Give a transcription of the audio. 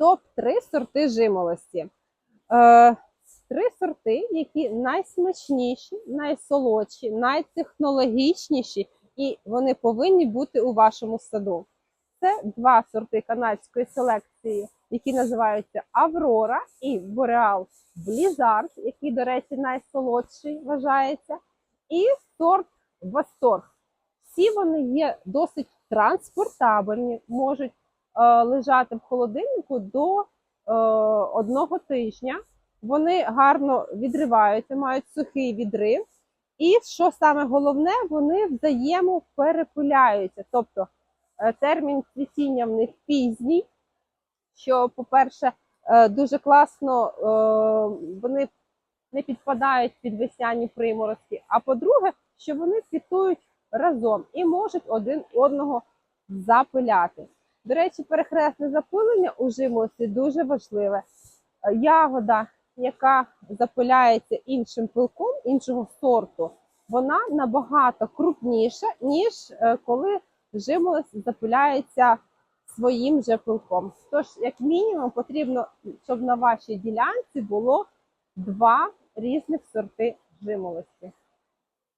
топ-3 сорти жимолості. Е, три сорти, які найсмачніші, найсолодші, найтехнологічніші, і вони повинні бути у вашому саду. Це два сорти канадської селекції, які називаються Аврора і Бореал Блізард, який, до речі, найсолодший вважається, і сорт Восторг. Всі вони є досить транспортабельні, можуть лежати в холодильнику до е, одного тижня. Вони гарно відриваються, мають сухий відрив. І що саме головне, вони взаємоперепиляються. Тобто е, термін цвітіння в них пізній, що, по-перше, е, дуже класно е, вони не підпадають під весняні приморозки. А по-друге, що вони квітують разом і можуть один одного запиляти. До речі, перехресне запилення у жимолості дуже важливе. Е, Ягода, яка запиляється іншим пилком іншого сорту, вона набагато крупніша, ніж е, коли жимолость запиляється своїм же пилком. Тож, як мінімум, потрібно, щоб на вашій ділянці було два різних сорти жимолості.